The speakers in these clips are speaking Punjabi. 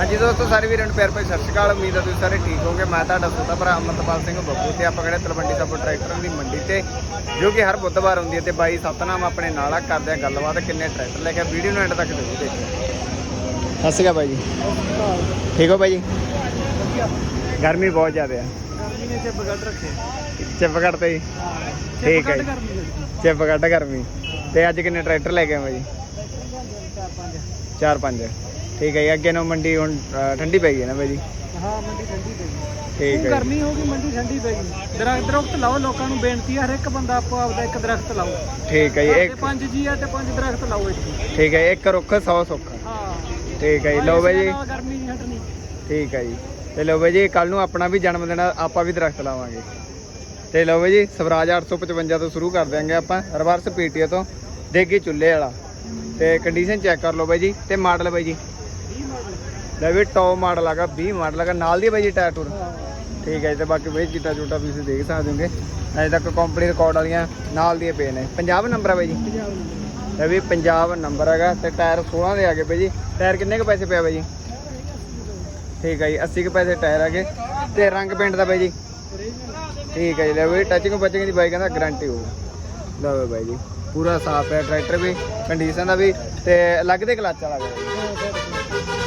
ਹਾਂਜੀ ਦੋਸਤੋ ਸਾਰੇ ਵੀਰਾਂ ਨੂੰ ਪਿਆਰ ਭਰੀ ਸਤਿ ਸ਼੍ਰੀ ਅਕਾਲ। ਉਮੀਦ ਹੈ ਤੁਸੀਂ ਸਾਰੇ ਠੀਕ ਹੋਵੋਗੇ। ਮੈਂ ਤੁਹਾਡਾ ਛੋਟਾ ਭਰਾ ਅਮਰਤਪਾਲ ਸਿੰਘ ਬੱਬੂ ਤੇ ਆਪਾਂ ਖੜੇ ਤਲਵੰਡੀ ਸਾਬੋ ਟਰੈਕਟਰਾਂ ਦੀ ਮੰਡੀ ਤੇ ਜੋ ਕਿ ਹਰ ਬੁੱਧਵਾਰ ਹੁੰਦੀ ਹੈ ਤੇ ਬਾਈ ਸਤਨਾਮ ਆਪਣੇ ਨਾਲ ਆ ਕਰਦੇ ਆ ਗੱਲਬਾਤ ਕਿੰਨੇ ਟਰੈਕਟਰ ਲੈ ਕੇ ਵੀਡੀਓ ਨੂੰ ਐਂਡ ਤੱਕ ਜ਼ਰੂਰ ਦੇਖਿਓ। ਸਤਿ ਸ਼੍ਰੀ ਅਕਾਲ ਬਾਈ ਜੀ। ਠੀਕ ਹੋ ਬਾਈ ਜੀ? ਗਰਮੀ ਬਹੁਤ ਜ਼ਿਆਦਾ ਆ। ਗਰਮੀ ਨੇ ਚਿੱਬ ਕੱਢ ਰੱਖੇ ਚਿੱਪ ਕੱਢਤੇ ਜੀ। ਠੀਕ ਹੈ ਚਿੱਪ ਕੱਢ ਗਰਮੀ। ਤੇ ਅੱਜ ਕਿੰਨੇ ਟਰੈਕਟਰ ਲੈ ਕੇ ਆਏ ਬਾਈ ਜੀ? ਚਾਰ ਪੰਜ। ਚਾਰ ਪੰਜ। ਠੀਕ ਹੈ ਜੀ ਅੱਗੇ ਨੂੰ ਮੰਡੀ ਹੁਣ ਅ, ਠੰਡੀ ਪੈ ਗਈ ਹੈ ਨਾ ਬਾਈ ਜੀ? ਹਾਂ ਮੰਡੀ ਠੰਡੀ ਪੈ ਗਈ। ਠੀਕ ਹੈ ਜੀ। ਗਰਮੀ ਹੋ ਗਈ ਮੰਡੀ ਠੰਡੀ ਪੈ ਗਈ। ਦਰਖਤ ਦਰਖਤ ਲਾਓ ਲੋਕਾਂ ਨੂੰ ਬੇਨਤੀ ਹੈ ਹਰ ਇੱਕ ਬੰਦਾ ਆਪੋ ਆਪਦਾ ਇੱਕ ਦਰਖਤ ਲਾਓ। ਠੀਕ ਹੈ ਜੀ ਇੱਕ ਪੰਜ ਜੀ ਆ ਤੇ ਪੰਜ ਦਰਖਤ ਲਾਓ ਇੱਥੇ ਠੀਕ ਹੈ ਇੱਕ ਰੁੱਖ 100 ਸੁੱਖ। ਹਾਂ। ਠੀਕ ਹੈ ਜੀ ਲਓ ਬਾਈ ਜੀ। ਗਰਮੀ ਨਹੀਂ ਹਟਣੀ। ਠੀਕ ਹੈ ਜੀ। ਤੇ ਲਓ ਬਾਈ ਜੀ ਕੱਲ ਨੂੰ ਆਪਣਾ ਵੀ ਜਨਮ ਦਿਨ ਆ, ਆਪਾਂ ਵੀ ਦਰਖਤ ਲਾਵਾਂਗੇ। ਤੇ ਲਓ ਬਾਈ ਜੀ ਸਵਰਾਜ 855 ਤੋਂ ਸ਼ੁਰੂ ਕਰ ਦਿਆਂਗੇ ਆਪਾਂ ਰਿਵਰਸ ਪੀਟੀਏ ਤੋਂ ਦੇਗੀ ਚੁੱਲ੍ਹੇ ਵਾਲਾ। ਤੇ ਕੰਡੀਸ਼ਨ ਚੈੱਕ ਕਰ ਲਓ ਬਾਈ ਜੀ ਤੇ ਮਾਡਲ ਬਾਈ ਜੀ। 20 ਮਾਡਲ ਲੈ ਵੀ ਟੌਪ ਮਾਡਲ ਹੈਗਾ 20 ਮਾਡਲ ਹੈਗਾ ਨਾਲ ਦੀ ਬਾਈ ਜੀ ਟਾਇਰ ਟੂਰ ਠੀਕ ਹੈ ਜੀ, ਤੇ ਬਾਕੀ ਬਈ ਚਿੱਟਾ ਚੂਟਾ ਵੀ ਤੁਸੀਂ ਦੇਖ ਸਕਦੇ ਹੋਗੇ। ਅਜੇ ਤੱਕ ਕੰਪਨੀ ਰਿਕਾਰਡ ਵਾਲੀਆਂ ਨਾਲ ਦੀਆਂ ਪਏ ਨੇ। ਪੰਜਾਬ ਨੰਬਰ ਆ ਬਾਈ ਜੀ। ਪੰਜਾਬ ਇਹ ਵੀ ਪੰਜਾਬ ਨੰਬਰ ਹੈਗਾ ਤੇ ਟਾਇਰ 16 ਦੇ ਆਗੇ ਬਾਈ ਜੀ। ਟਾਇਰ ਕਿੰਨੇ ਕੁ ਪੈਸੇ ਪਿਆ ਬਾਈ ਜੀ? ਠੀਕ ਹੈ ਜੀ 80 ਕੁ ਪੈਸੇ ਟਾਇਰ ਆਗੇ ਤੇ ਰੰਗ ਪੇਂਟ ਦਾ ਬਾਈ ਜੀ। ਠੀਕ ਹੈ ਜੀ, ਲੈ ਬਾਈ ਟੱਚਿੰਗ ਪੱਚਿੰਗ ਦੀ ਬਾਈ ਕਹਿੰਦਾ ਗਾਰੰਟੀ ਹੋਊ। ਲਓ ਬਾਈ ਜੀ, ਪੂਰਾ ਸਾਫ਼ ਹੈ ਟਰੈਕਟਰ ਵੀ ਕੰਡੀਸ਼ਨ ਦਾ ਵੀ, ਤੇ ਅਲੱਗ ਦੇ ਕਲੱਚ ਵਾਲਾ ਹੈਗਾ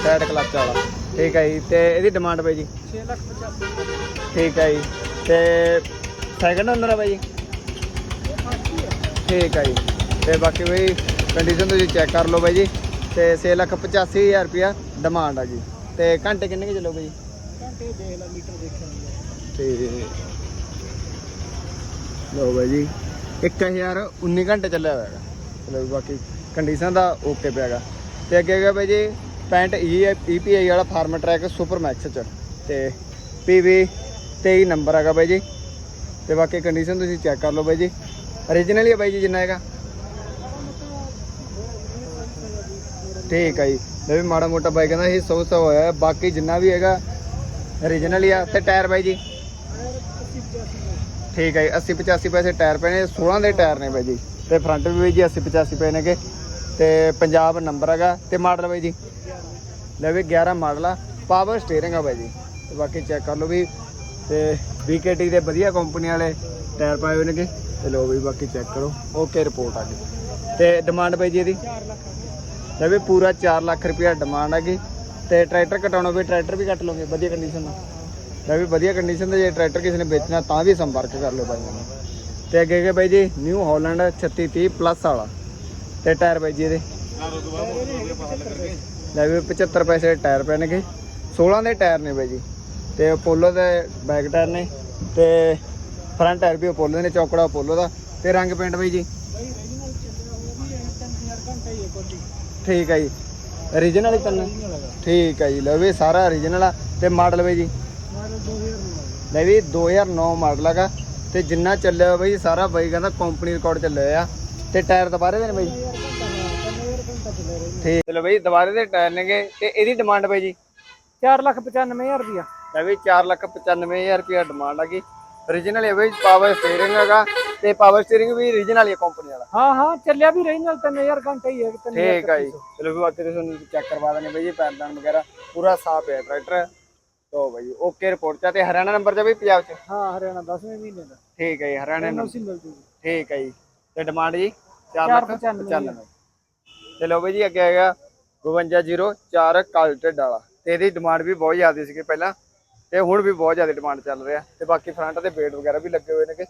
ਸਾਈਡ ਕਲੱਚ ਵਾਲਾ। ਠੀਕ ਹੈ ਜੀ, ਤੇ ਇਹਦੀ ਡਿਮਾਂਡ ਬਾਈ ਜੀ? 6 ਲੱਖ 85 ਠੀਕ ਹੈ ਜੀ, ਤੇ ਸੈਕਿੰਡ ਓਨਰ ਹੈ ਬਾਈ ਜੀ? ਠੀਕ ਹੈ ਜੀ, ਤੇ ਬਾਕੀ ਬਈ ਕੰਡੀਸ਼ਨ ਤੁਸੀਂ ਚੈੱਕ ਕਰ ਲਓ ਬਾਈ ਜੀ। ਤੇ 6 ਲੱਖ 85000 ਰੁਪਿਆ ਡਿਮਾਂਡ ਆ ਜੀ। ਤੇ ਘੰਟੇ ਕਿੰਨੇ ਕੁ ਚੱਲੋਗੇ ਜੀ ਘੰਟੇ ਦੇਖ ਲੈ ਮੀਟਰ ਦੇਖਿਆ ਤੇ ਲਓ ਬਾਈ ਜੀ 1019 ਘੰਟੇ ਚੱਲਿਆ ਹੋਇਆ ਹੈਗਾ। ਚਲੋ ਬਾਕੀ ਕੰਡੀਸ਼ਨ ਦਾ ਓਕੇ ਪਿਆਗਾ ਤੇ ਅੱਗੇ ਹੈਗਾ ਬਾਈ ਜੀ 65 EPI ਵਾਲਾ ਫਾਰਮ ਟਰੈਕ ਸੁਪਰ ਮੈਕਸ ਚ। ਤੇ PV 23 ਨੰਬਰ ਹੈਗਾ ਬਾਈ ਜੀ। ਤੇ ਬਾਕੀ ਕੰਡੀਸ਼ਨ ਤੁਸੀਂ ਚੈੱਕ ਕਰ ਲਓ ਬਾਈ ਜੀ। Origignal ਹੀ ਹੈ ਬਾਈ ਜੀ ਜਿੰਨਾ ਹੈਗਾ। ਠੀਕ ਹੈ ਜੀ। ਲੈ ਵੀ ਮਾੜਾ ਮੋਟਾ ਬਾਈ ਕਹਿੰਦਾ ਇਹ ਸੌ ਸੌ ਹੋਇਆ ਬਾਕੀ ਜਿੰਨਾ ਵੀ ਹੈਗਾ origignal ਹੀ ਆ। ਤੇ ਟਾਇਰ ਬਾਈ ਜੀ। ਠੀਕ ਹੈ ਜੀ 80 85 ਪੈਸੇ ਟਾਇਰ ਪਏ ਨੇ 16 ਦੇ ਟਾਇਰ ਨੇ ਬਾਈ ਜੀ। ਤੇ ਫਰੰਟ ਵੀ ਬਾਈ ਜੀ 80 85 ਪਏ ਨੇਗੇ। ਤੇ ਪੰਜਾਬ ਨੰਬਰ ਹੈਗਾ। ਤੇ ਮਾਡਲ ਬਾਈ ਜੀ। ਲੈ ਵੀ 11 ਮਾਡਲ ਆ ਪਾਵਰ ਸਟੀਅਰਿੰਗ ਆ ਬਾਈ ਜੀ। ਤੇ ਬਾਕੀ ਚੈੱਕ ਕਰ ਲਓ ਵੀ, ਤੇ BKT ਦੇ ਵਧੀਆ ਕੰਪਨੀ ਵਾਲੇ ਟਾਇਰ ਪਾਏ ਹੋਏ ਨੇਗੇ ਤੇ ਲੋ ਵੀ ਬਾਕੀ ਚੈੱਕ ਕਰੋ ਓਕੇ ਰਿਪੋਰਟ ਆ ਗਈ। ਤੇ ਡਿਮਾਂਡ ਬਾਈ ਜੀ ਇਹਦੀ? 4 ਲੱਖ ਲੈ ਵੀ ਪੂਰਾ 4 ਲੱਖ ਰੁਪਇਆ ਡਿਮਾਂਡ ਹੈਗੀ ਤੇ ਟਰੈਕਟਰ ਕਟਾਉਣਾ ਵੀ ਟਰੈਕਟਰ ਵੀ ਕੱਟ ਲਓਗੇ, ਵਧੀਆ ਕੰਡੀਸ਼ਨ ਦਾ ਲੈ ਵੀ ਵਧੀਆ ਕੰਡੀਸ਼ਨ ਦਾ ਜੇ ਟਰੈਕਟਰ ਕਿਸੇ ਨੇ ਵੇਚਣਾ, ਤਾਂ ਵੀ ਸੰਪਰਕ ਕਰ ਲਓ ਬਾਈ ਨਾਲ। ਤੇ ਅੱਗੇ ਅੱਗੇ ਬਾਈ ਜੀ ਨਿਊ ਹਾਲੈਂਡ 3630 ਪਲੱਸ ਵਾਲਾ। ਤੇ ਟਾਇਰ ਬਾਈ ਜੀ ਇਹਦੇ? ਲੈ ਵੀ 75 ਪੈਸੇ ਟਾਇਰ ਪੈਣਗੇ। 16 ਦੇ ਟਾਇਰ ਨੇ ਬਾਈ ਜੀ। ਤੇ ਅਪੋਲੋ ਦੇ ਬੈਕ ਟਾਇਰ ਨੇ ਤੇ ਫਰੰਟ ਟਾਇਰ ਵੀ ਅਪੋਲੋ ਦੇ ਨੇ, ਚੌਕੜਾ ਅਪੋਲੋ ਦਾ। ਤੇ ਰੰਗ ਪੇਂਟ ਬਾਈ ਜੀ? ਠੀਕ ਹੈ ਜੀ। Origignal ਹੀ ਤਨ ਠੀਕ ਹੈ ਜੀ। ਲੈ ਵੀ ਸਾਰਾ origignal ਆ। ਤੇ ਮਾਡਲ ਬਾਈ ਜੀ? ਮਾਡਲ 2000 ਨੂੰ ਲੈ ਵੀ 2009 ਮਾਡਲ ਹੈਗਾ। ਤੇ ਜਿੰਨਾ ਚੱਲਿਆ ਹੋਇਆ ਬਾਈ ਸਾਰਾ ਬਾਈ ਕਹਿੰਦਾ ਕੰਪਨੀ ਰਿਕਾਰਡ ਚੱਲਿਆ ਹੋਇਆ ਤੇ ਟਾਇਰ ਦੁਬਾਰੇ ਦੇ ਨੇ ਬਾਈ 3000 ਘੰਟਾ ਹਾਂ 3000 ਘੰਟਾ ਚੱਲੇ ਰਹੇ ਠੀਕ ਚਲੋ ਬਾਈ ਦੁਬਾਰੇ ਦੇ ਟਾਇਰ ਨੇਗੇ ਤੇ ਇਹਦੀ ਡਿਮਾਂਡ ਬਾਈ ਜੀ? 4 ਲੱਖ 95000 ਰੁਪਿਆ ਲੈ ਵੀ 495000 ਰੁਪਇਆ ਡਿਮਾਂਡ ਹੈਗੀ origignal ਹੈ ਬਾਈ ਪਾਵਰ ਸਟੀਅਰਿੰਗ ਹੈਗਾ ਤੇ ਪਾਵਰ ਸਟੀਅਰਿੰਗ ਵੀ origignal ਹੀ ਕੰਪਨੀ ਵਾਲਾ। ਹਾਂ ਹਾਂ ਚੱਲਿਆ ਵੀ ਰਹੀ ਨਾਲ 3000 ਘੰਟਾ ਹੀ ਹੈ 3000 ਠੀਕ ਹੈ ਜੀ। ਚਲੋ ਵੀ ਬਾਕੀ ਤੁਹਾਨੂੰ ਚੈੱਕ ਕਰਵਾ ਦਿੰਦੇ ਬਾਈ ਜੀ ਪੈਨਦਾਨ ਵਗੈਰਾ। ਪੂਰਾ ਸਾਫ਼ ਹੈ ਟਰੈਕਟਰ ਤੋ ਬਾਈ ਓਕੇ ਰਿਪੋਰਟ ਚ ਆ ਤੇ ਹਰਿਆਣਾ ਨੰਬਰ ਚ ਵੀ ਪੰਜਾਬ ਚ? ਹਾਂ ਹਰਿਆਣਾ 10ਵੇਂ ਮਹੀਨੇ ਦਾ। ਠੀਕ ਹੈ ਜੀ ਹਰਿਆਣਾ ਨੰਬਰ ਠੀਕ ਹੈ ਜੀ। ਤੇ ਡਿਮਾਂਡ ਜੀ? 4 95 ਚਲੋ ਬਾਈ ਜੀ ਅੱਗੇ ਹੈਗਾ 5204 ਕਾਲ ਢਿੱਡ ਵਾਲਾ। ਤੇ ਇਹਦੀ ਡਿਮਾਂਡ ਵੀ ਬਹੁਤ ਜ਼ਿਆਦਾ ਸੀਗੀ ਪਹਿਲਾਂ ਤੇ ਹੁਣ ਵੀ ਬਹੁਤ ਜ਼ਿਆਦਾ ਡਿਮਾਂਡ ਚੱਲ ਰਿਹਾ। ਤੇ ਬਾਕੀ ਫਰੰਟ ਤੇ ਬੇਡ ਵਗੈਰਾ ਵੀ ਲੱਗੇ ਹੋਏ ਨੇਗੇ।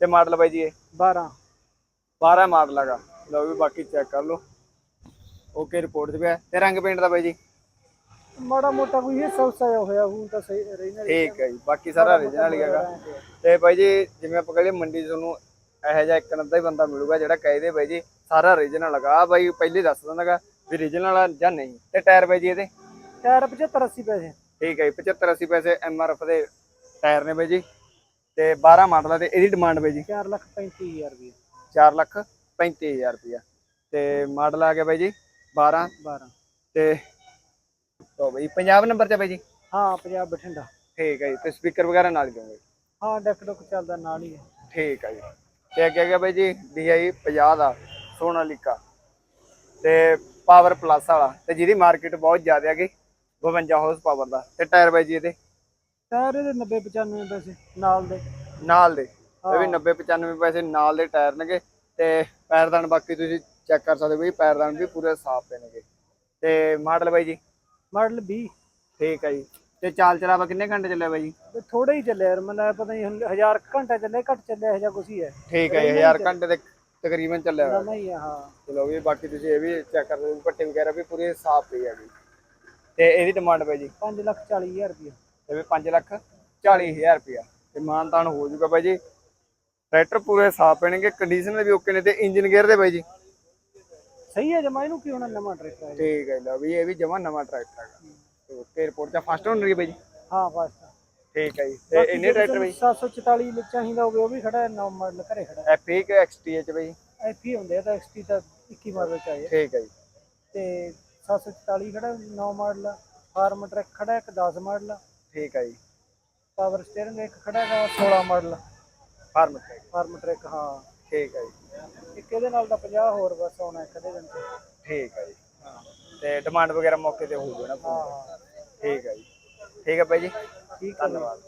ਤੇ ਮਾਡਲ ਬਾਈ ਜੀ ਇਹ? 12 12 ਮਾਡਲ ਹੈਗਾ। ਲਓ ਵੀ ਬਾਕੀ ਚੈੱਕ ਕਰ ਲਓ। ਓਕੇ ਰਿਪੋਰਟ ਤੇ ਪਿਆ ਤੇ ਰੰਗ ਪੇਂਟ ਦਾ ਬਾਈ ਜੀ? ਮਾੜਾ ਮੋਟਾ ਕੋਈ ਇਹ ਸੌਸਾ ਹੋਇਆ ਹੁਣ ਤਾਂ ਸਹੀ ਰਹੀ ਨਾ ਠੀਕ ਹੈ ਜੀ। ਬਾਕੀ ਸਾਰਾ origignal ਹੀ ਹੈਗਾ। ਤੇ ਬਾਈ ਜੀ ਜਿਵੇਂ ਆਪਾਂ ਕਹਿੰਦੇ ਮੰਡੀ ਤੁਹਾਨੂੰ ਇਹੋ ਜਿਹਾ ਇੱਕ ਨੰਦਾ ਹੀ ਬੰਦਾ ਮਿਲੂਗਾ ਜਿਹੜਾ ਕਹੇ ਦੇ ਬਾਈ ਜੀ ਸਾਰਾ ਹੈਗਾ। ਆ ਬਾਈ ਪਹਿਲੇ ਦੱਸ ਦਿੰਦਾਗਾ ਵੀ origignal ਆ ਜਾਂ ਨਹੀਂ। ਤੇ ਟਾਇਰ ਬਾਈ ਜੀ ਇਹਦੇ? ਟਾਇਰ 75 80 ਪੈਸੇ। ਠੀਕ ਹੈ ਜੀ 75 80 ਪੈਸੇ ਐਮਆਰਐਫ ਦੇ ਟਾਇਰ ਨੇ ਬਾਈ ਜੀ। ਤੇ 12 ਮਾਡਲ ਆ ਤੇ ਇਹਦੀ ਡਿਮਾਂਡ ਬਾਈ ਜੀ? 4 ਲੱਖ 35000 ਰੁਪਏ 4 ਲੱਖ 35000 ਰੁਪਇਆ ਤੇ ਮਾਡਲ ਆ ਗਿਆ ਬਾਈ ਜੀ 12 12 ਤੇ ਤੋ ਬਾਈ ਪੰਜਾਬ ਨੰਬਰ ਤੇ ਬਾਈ ਜੀ? ਹਾਂ ਪੰਜਾਬ ਬਠਿੰਡਾ। ਠੀਕ ਹੈ ਜੀ ਤੇ ਸਪੀਕਰ ਵਗੈਰਾ ਨਾਲ ਦੋਗੇ ਹਾਂ ਡੈਕ ਡੁੱਕ ਚੱਲਦਾ ਨਾਲ ਹੀ ਹੈ। ਠੀਕ ਹੈ ਜੀ। ਤੇ ਅੱਗੇ ਅੱਗੇ ਬਾਈ ਜੀ DI 50 ਦਾ ਸੋਨਾਲੀਕਾ ਤੇ ਪਾਵਰ ਪਲੱਸ ਵਾਲਾ ਤੇ ਜਿਹਦੀ ਮਾਰਕੀਟ ਬਹੁਤ ਜ਼ਿਆਦਾ ਹੈਗੀ 52 ਹਾਰਸ ਪਾਵਰ ਦਾ ਤੇ ਟਾਇਰ ਬਾਈ ਜੀ ਇਹਦੇ? ਟਾਇਰ ਇਹਦੇ 90 95 ਪੈਸੇ ਨਾਲ ਦੇ। ਨਾਲ ਦੇ ਇਹ ਵੀ 90 95 ਪੈਸੇ ਨਾਲ ਦੇ ਟਾਇਰ ਨੇਗੇ ਤੇ ਪੈਰਦਾਨ ਬਾਕੀ ਤੁਸੀਂ ਚੈੱਕ ਕਰ ਸਕਦੇ ਹੋ ਵੀ ਪੈਰਦਾਨ ਵੀ ਪੂਰੇ ਸਾਫ਼ ਪਏ ਨੇਗੇ। ਤੇ ਮਾਡਲ ਬਾਈ ਜੀ? ਮਾਡਲ 20 ਠੀਕ ਹੈ ਜੀ। ਤੇ ਚਾਲ ਚਲਾਵਾ ਕਿੰਨੇ ਘੰਟੇ ਚੱਲਿਆ ਬਾਈ? ਜੀ ਥੋੜਾ ਹੀ ਚੱਲਿਆ ਯਾਰ ਮੈਨੂੰ ਪਤਾ ਨਹੀਂ ਹੁਣ 1000 ਘੰਟਾ ਚੱਲਿਆ ਘੱਟ ਚੱਲਿਆ ਇਹ ਜਾਂ ਕੁਛ ਹੀ ਹੈ। ਠੀਕ ਹੈ ਜੀ 1000 ਘੰਟੇ ਦੇ ਤਕਰੀਬਨ ਚੱਲਿਆ ਹੋਇਆ। ਨਵਾਂ ਹੀ। ਆ ਹਾਂ ਚਲੋ ਵੀ ਬਾਕੀ ਤੁਸੀਂ ਇਹ ਵੀ ਚੈੱਕ ਕਰ ਸਕਦੇ ਹੋ ਪੱਟੇ ਵਗੈਰਾ ਵੀ ਪੂਰੇ ਸਾਫ਼ ਪਈ ਹੈਗੀ। ਤੇ ਇਹਦੀ ਡਿਮਾਂਡ ਬਾਈ ਜੀ? 5 ਲੱਖ 40 ਹਜ਼ਾਰ ਰੁਪਇਆ ਇਹ ਵੀ 5 ਲੱਖ 40000 ਰੁਪਇਆ ਤੇ ਮਾਨਤਾਨ ਹੋ ਜਾਊਗਾ ਬਾਈ ਜੀ। ਟਰੈਕਟਰ ਪੂਰੇ ਸਾਫ਼ ਪੈਣਗੇ ਕੰਡੀਸ਼ਨ ਵੀ ਓਕੇ ਨੇ ਤੇ ਇੰਜਨ ਗੇਅਰ ਦੇ ਬਾਈ ਜੀ। ਸਹੀ ਹੈ ਜਮਾ ਇਹਨੂੰ ਕੀ ਹੋਣਾ ਨਵਾਂ ਟਰੈਕਟਰ ਹੈ? ਠੀਕ ਹੈ ਲਓ ਵੀ ਇਹ ਵੀ ਜਮਾ ਨਵਾਂ ਟਰੈਕਟਰ ਹੈਗਾ। ਓਕੇ ਰਿਪੋਰਟ ਦਾ ਫਸਟ ਓਨਰ ਹੀ ਬਾਈ ਜੀ? ਹਾਂ ਬਸ ਠੀਕ ਹੈ ਜੀ। ਤੇ ਇੰਨੇ ਟਰੈਕਟਰ ਬਾਈ? 744 ਵਿੱਚ ਚਾਹੀਦਾ ਹੋਵੇ ਉਹ ਵੀ ਖੜਾ ਹੈ ਨੌ ਮਾਡਲ ਘਰੇ ਖੜਾ ਹੈ। ਐਫ ਕਿ ਐਕਸਟੀਐਚ ਬਾਈ। ਐਫੀ ਹੁੰਦੇ ਆ ਤਾਂ ਐਕਸਟੀ ਤਾਂ 21 ਮਾਡਲ ਚ ਆਏ ਆ। ਠੀਕ ਹੈ ਜੀ। ਤੇ 744 ਖੜਾ ਨੌ ਮਾਡਲ ਫਾਰਮ ਟਰੈਕ ਖੜਾ ਇੱਕ 10 ਮਾਡਲ ਠੀਕ ਹੈ ਜੀ। ਪਾਵਰ ਸਟੀਅਰਿੰਗ ਇੱਕ ਖੜਾ ਹੈਗਾ 16 model Farmtrac. Farmtrac ਹਾਂ। ਠੀਕ ਹੈ ਜੀ। ਇੱਕ ਇਹਦੇ ਨਾਲ ਤਾਂ 50 ਹੋਰ ਬਸ ਆਉਣਾ ਇੱਕ ਦੇ ਦਿਨ ਚ। ਠੀਕ ਹੈ ਜੀ। ਤੇ ਡਿਮਾਂਡ ਵਗੈਰਾ ਮੌਕੇ ਤੇ ਹੋ ਜਾਣਾ ਹਾਂ। ਠੀਕ ਹੈ ਜੀ। ਠੀਕ ਹੈ ਬਾਈ ਜੀ। ਠੀਕ ਧੰਨਵਾਦ।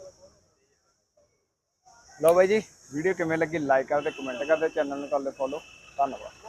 ਲਓ ਬਾਈ ਜੀ ਵੀਡੀਓ ਕਿਵੇਂ ਲੱਗੀ? ਲਾਈਕ ਕਰ ਤੇ ਕਮੈਂਟ ਕਰ ਤੇ ਚੈਨਲ ਨੂੰ ਕਰ ਲੈ ਫੋਲੋ ਧੰਨਵਾਦ।